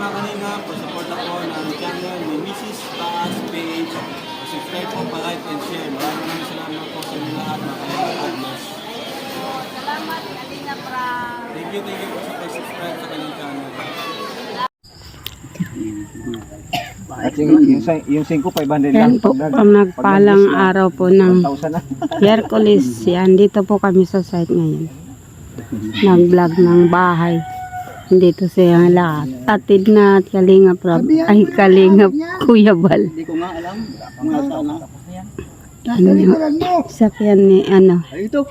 mga kanina, pasuporta po ng channel ni Mrs. Taas Page. Subscribe po, pa-like and share. Maraming maraming salamat po sa inyo lahat, mga kanina. God bless. Salamat, Kalina Pra. Thank you, thank you po sa pag-subscribe sa kanyang channel. At yung, yung, yung 5, 500 lang. Yan po, pag nagpalang araw po ng 1,000 na. Miyerkules, yan, dito po kami sa site ngayon. Nag-vlog ng bahay. Dito siya lahat. Atid na at Kalingap Rab. Ay, Kalingap Kuya Bal. Hindi ko nga alam. Ano, sakyan ni, ano, Ay, ito.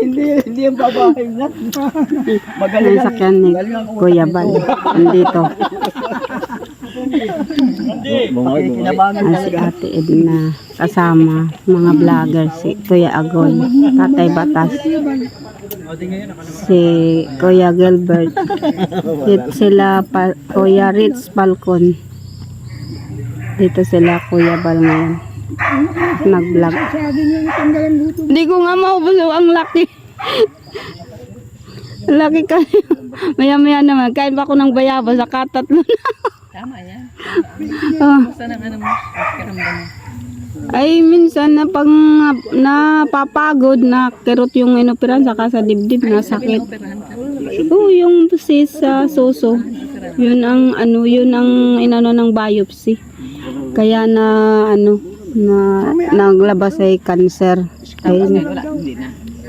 hindi, hindi yung babae na. Magaling ang sakyan ni Kuya Bal. Nandito. Bungay, kinabagan Ang si Ate Edna kasama mga vlogger si Kuya Agoy, Tatay Batas, si Kuya Gilbert, dito sila pa, Kuya Ritz Falcon. Dito sila Kuya Bal ngayon. Nag-vlog. Hindi ko nga maubos ang laki. laki kayo. Maya maya naman. Kain pa ako ng bayaba sa katatlo na. Tama yan. Oh. Ano mo, pakiramdam mo. Ay, minsan na pag napapagod, na kirot yung inoperan saka sa dibdib na sakit. Oo, yung sis sa soso. Yun ang ano, yun ang inano ng biopsy. Kaya na ano, na naglabas ay cancer. Ay, Wala,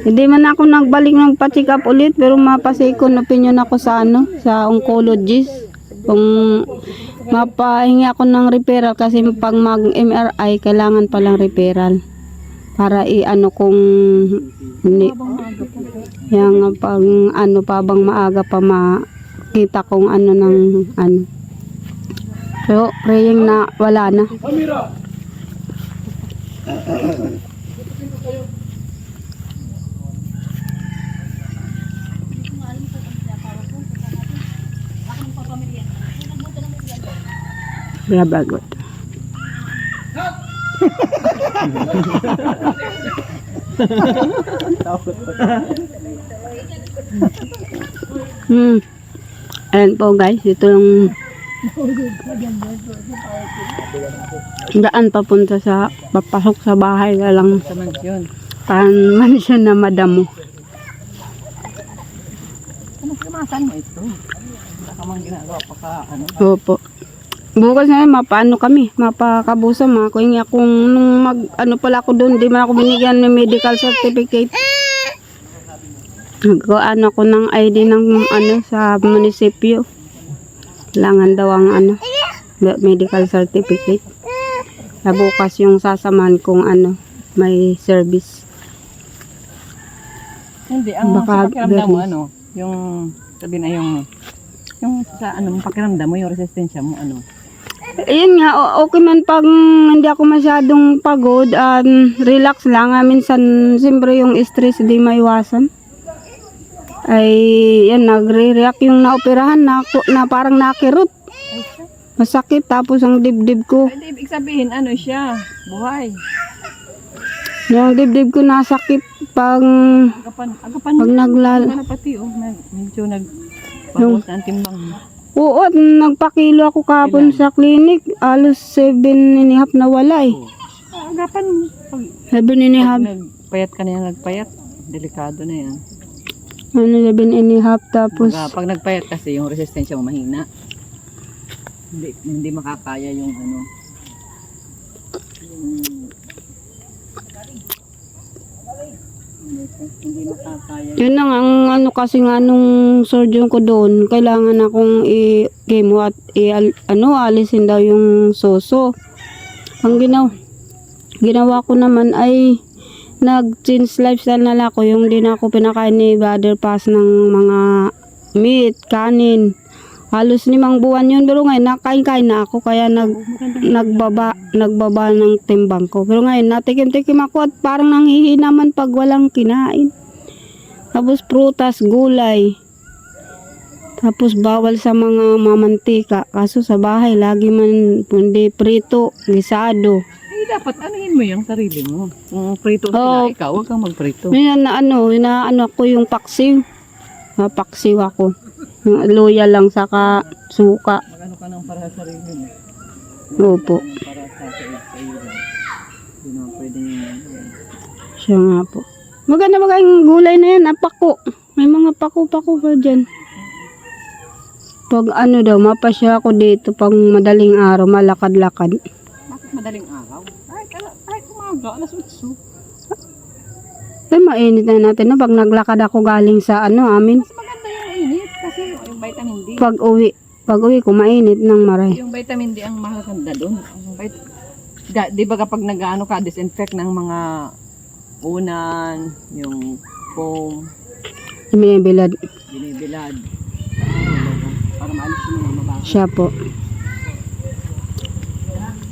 hindi man ako nagbalik ng pa-check ulit pero mapa-second opinion ako sa ano, sa oncologist. Kung mapahingi ako ng referral kasi pag mag-MRI kailangan palang referral para i-ano kung hindi yung pag ano pa bang maaga pa makita kung ano ng ano. Pero praying na wala na Labagot. hmm. Ayan po guys, ito yung daan papunta sa papasok sa bahay ka lang Sa mansyon. na madamo. Ano, kamasan mo ito? Wala ka mang ginagawa pa ka, ano? Opo. Bukas na yun, mapaano kami, mapakabusa, mga kuhingi akong nung mag, ano pala ako doon, di man ako binigyan ng medical certificate. Nagkuhaan ako ng ID ng ano sa munisipyo. Kailangan daw ang ano, medical certificate. Na bukas yung sasamahan kong ano, may service. Hindi, ang Baka sa pakiramdam mo, ano, yung, sabi na yung, yung sa ano, pakiramdam mo, yung resistensya mo, ano, Ayun nga, okay man pag hindi ako masyadong pagod, um, relax lang. Ah, minsan, siyempre yung stress di maiwasan. Ay, yan, nagre-react yung naoperahan na, na parang nakirot. Masakit, tapos ang dibdib ko. Hindi, ibig sabihin, ano siya, buhay. Yung dibdib ko nasakit pag, Agapan, agapan pag naglal... Pati, oh, medyo nag, ang timbang. Oo, at nagpakilo ako kahapon sa clinic. Alos 7 and a half na wala eh. Agapan mo. Pag, 7 and a half. pag nagpayat ka na yan, nagpayat, delikado na yan. Ano, 7 and a half. Tapos, Pag, pag nagpayat kasi, yung resistensya mo mahina. Hindi, hindi makakaya yung ano, yung, Yun lang ang ano kasi nga nung surgeon ko doon, kailangan akong i-chemo at i ano alisin daw yung soso. Ang ginawa ginawa ko naman ay nag-change lifestyle na lang ako yung di na ako pinakain ni brother pass ng mga meat, kanin. Halos limang buwan yun pero ngayon nakain-kain na ako kaya nag nagbaba nagbaba ng timbang ko. Pero ngayon natikim-tikim ako at parang nanghihinaman pag walang kinain. Tapos prutas, gulay. Tapos bawal sa mga mamantika. Kaso sa bahay, lagi man hindi prito, gisado. Eh, dapat anuhin mo yung sarili mo. Kung prito sila, ikaw, huwag kang magprito. Yan na ano, na ano ko yung paksiw. Napaksiw ako. Luya lang saka suka. Magano ka ng para sa sarili mo. Opo. Para sa sa sa iyo. Hindi naman pwedeng Siya nga po. Maganda magandang gulay na yan. Apako. May mga pako-pako pa dyan. Pag ano daw, mapasya ako dito pag madaling araw, malakad-lakad. Bakit madaling araw? Ay, ay, umaga, alas 8. Eh, mainit na natin na pag naglakad ako galing sa ano amin. Mas maganda yung init kasi yung vitamin D. Pag uwi, pag uwi ko mainit ng maray. Yung vitamin D ang mahaganda doon. Ang vit- da, di ba kapag nag-ano ka, disinfect ng mga unan, yung foam, Binibilad. binibilad, para maalis yung mga mabasa. Siya po.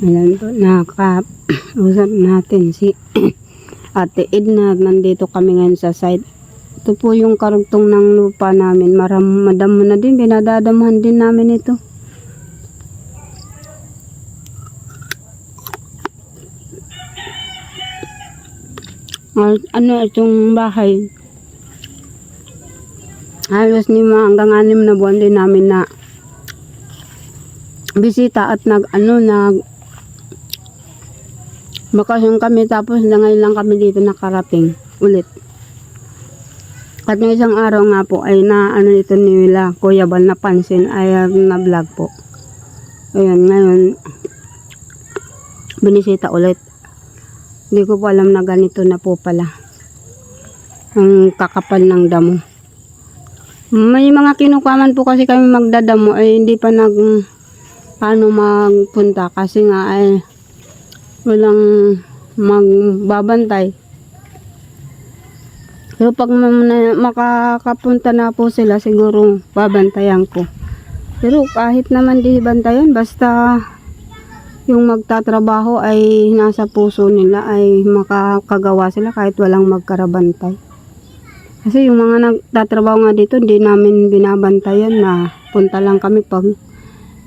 Ayan po, nakaka-usap natin si Ate Edna. Nandito kami ngayon sa site. Ito po yung karugtong ng lupa namin. Maram, madamo na din. Binadadamahan din namin ito. Ano itong bahay halos lima hanggang anim na buwan din namin na bisita at nag ano nag bakasyon kami tapos na ngayon lang kami dito nakarating ulit at yung isang araw nga po ay na ano ito nila Kuya Bal napansin ay na vlog po. Ayun ngayon binisita ulit. Hindi ko po alam na ganito na po pala ang kakapal ng damo. May mga kinukaman po kasi kami magdadamo ay hindi pa nag paano magpunta kasi nga ay walang magbabantay. Pero pag makakapunta na po sila siguro babantayan ko. Pero kahit naman di bantayan basta yung magtatrabaho ay nasa puso nila ay makakagawa sila kahit walang magkarabantay. Kasi yung mga nagtatrabaho nga dito, hindi namin binabantayan na punta lang kami pag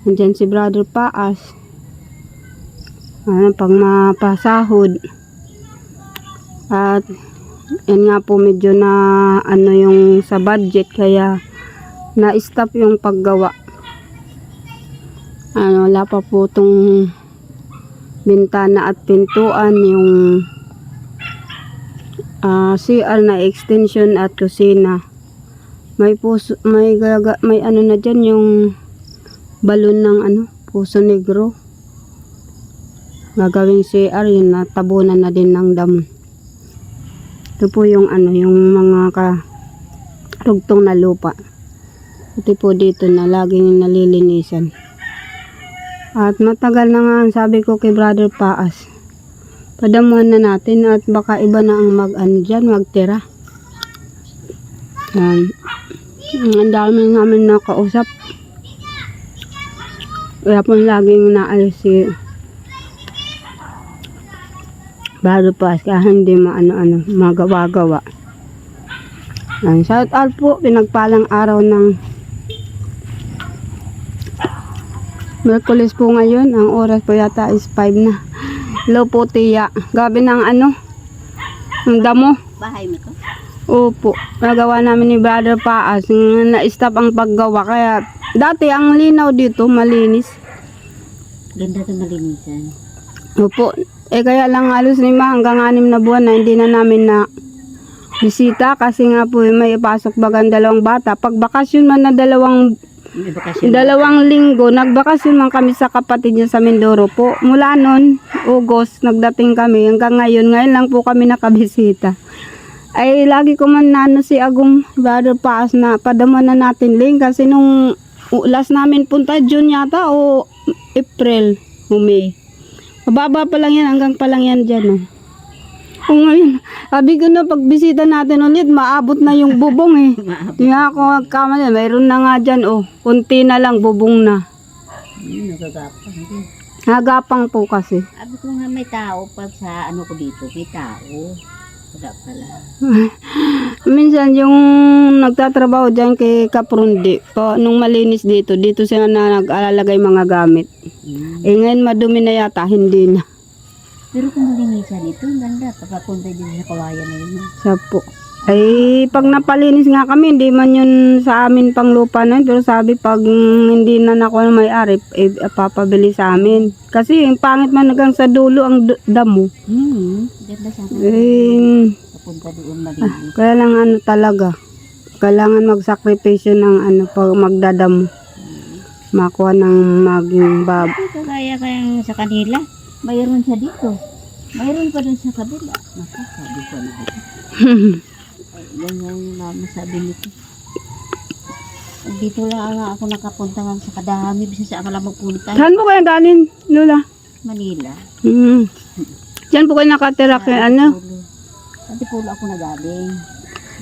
nandyan si Brother Paas. Ano, pag mapasahod. At yan nga po medyo na ano yung sa budget kaya na-stop yung paggawa. Ano, wala pa po tong bintana at pintuan yung ah CR na extension at kusina. May puso, may gaga, may ano na diyan yung balon ng ano, puso negro. Gagawing CR yun natabunan na din ng damo. Ito po yung ano, yung mga ka rugtong na lupa. Ito po dito na laging nalilinisan. At matagal na nga sabi ko kay Brother Paas padamuhan na natin at baka iba na ang mag ano dyan, magtira. Yan. Ang dami namin nakausap. Kaya po laging naayos si Bado pa kaya hindi maano-ano, magawa-gawa. Yan. Shout out po, pinagpalang araw ng Merkulis po ngayon, ang oras po yata is 5 na. Hello po, tiya. Gabi ng ano? Ang damo. Bahay mo to? Opo. Nagawa namin ni Brother Paas. Na-stop ang paggawa. Kaya dati ang linaw dito, malinis. Ganda to malinisan. Opo. Eh kaya lang halos lima hanggang anim na buwan na hindi na namin na bisita kasi nga po eh, may pasok bagang dalawang bata. Pag bakasyon man na dalawang bakasyon. Dalawang linggo, nagbakasyon man kami sa kapatid niya sa Mindoro po. Mula noon, August, nagdating kami. Hanggang ngayon, ngayon lang po kami nakabisita. Ay, lagi ko man nano si Agong Brother Paas na padama na natin ling kasi nung last namin punta, June yata o April o May. Mababa pa lang yan, hanggang pa lang yan dyan. Oh. Kung ngayon, sabi ko na pagbisita natin ulit, maabot na yung bubong eh. Hindi nga ako nagkamali. Mayroon na nga dyan, oh. Kunti na lang, bubong na. Hmm, nagagapang din. Nagapang po kasi. Sabi ko nga may tao pag sa ano ko dito, may tao. Wala pala. Minsan yung nagtatrabaho dyan kay Kaprundi, pa, nung malinis dito, dito siya na nag-alalagay mga gamit. Hmm. Eh ngayon madumi na yata, hindi na. Pero kung malinisan ito, ganda. Papapunta din sa kawayan na yun. Siya po. Ay, pag napalinis nga kami, hindi man yun sa amin pang lupa na. Pero sabi, pag hindi na ako na may-ari, eh, papabili sa amin. Kasi, yung pangit man hanggang sa dulo ang damo. Hmm, ganda sana. Eh, Papunta doon malinis. kaya lang ano talaga. Kailangan magsakripisyo ng ano, pag magdadamo. Makuha ng maging bab. Ito kaya kaya sa kanila. Mayroon siya dito. Mayroon pa dun sa kabila. Naku, sabi ko na. Ay, Ganyan yung mama sabi nito. Dito lang nga ako nakapunta nga sa kadami. Bisa sa ako lang magpunta. Saan po kayo galing, Lola? Manila. Hmm. Diyan po kayo nakatira kay ano? Sa Pulo ako nagaling.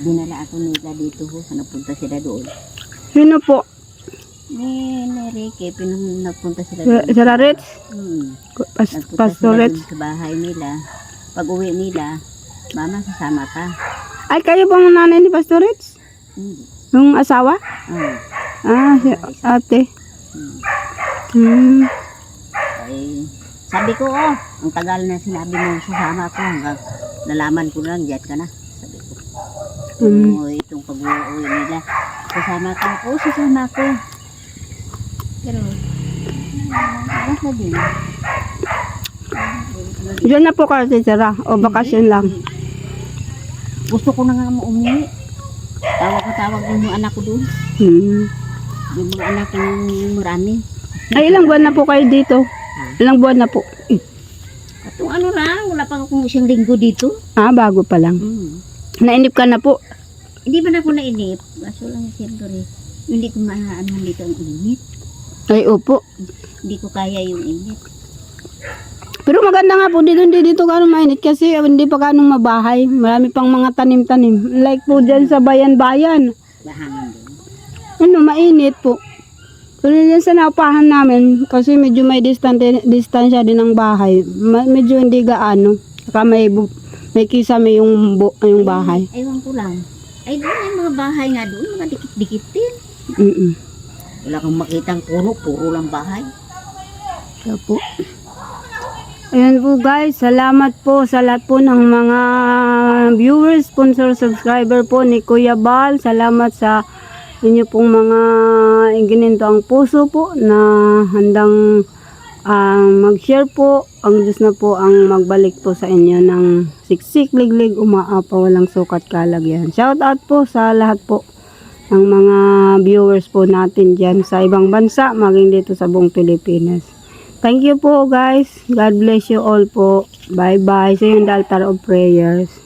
Dinala ako nila dito ho. Sa napunta sila doon. Sino po? Ni, ni Ricky, pinun, nagpunta sila doon. sa Laretz? Hmm. Pas, sila doon sa bahay nila. Pag uwi nila, Mama, sasama ka. Ay, kayo bang nanay ni Pastorets? Hindi. Yung asawa? Oh. Ah, si ate. Hmm. Hmm. Ay, sabi ko, oh, ang tagal na sinabi mo sasama ko hanggang nalaman ko lang, jet ka na. Sabi ko. Mm. Oh, itong pag-uwi nila. Sasama ka. Oo, sasama ko. Pero, nasa din. Diyan na po kayo titira o bakasyon lang. Gusto ko na nga umuwi. Tawag ko tawag yung mga anak ko doon. Hmm. Yung mga anak yung marami. Ay, ilang buwan na po kayo dito? Ilang buwan na po? At yung ano lang, wala pa akong isang linggo dito. Ah, bago pa lang. Hmm. Nainip ka na po. Hindi ba na ako nainip? Kaso lang siyempre, hindi ko maaano dito ang init. Ay, opo. Hindi ko kaya yung init. Pero maganda nga po dito, hindi dito gano'ng mainit kasi hindi pa gano'ng mabahay. Marami pang mga tanim-tanim. Like po dyan sa bayan-bayan. Ano, mainit po. Pero yan sa naupahan namin, kasi medyo may distante, distansya din ng bahay. Medyo hindi gaano. Saka may, may kisame yung, bu- yung bahay. Ay, ewan ko lang. Ay, doon yung mga bahay nga doon, mga dikit-dikit din. Mm-mm. Wala kang makitang puno, puro lang bahay. Kaya po. Ayan po guys, salamat po sa lahat po ng mga viewers, sponsor, subscriber po ni Kuya Bal. Salamat sa inyo pong mga igininto ang puso po na handang ah, mag-share po. Ang Diyos na po ang magbalik po sa inyo ng siksik, liglig, umaapa, walang sukat kalagyan. Shout out po sa lahat po ng mga viewers po natin dyan sa ibang bansa, maging dito sa buong Pilipinas. Thank you po guys. God bless you all po. Bye bye. In the altar of prayers.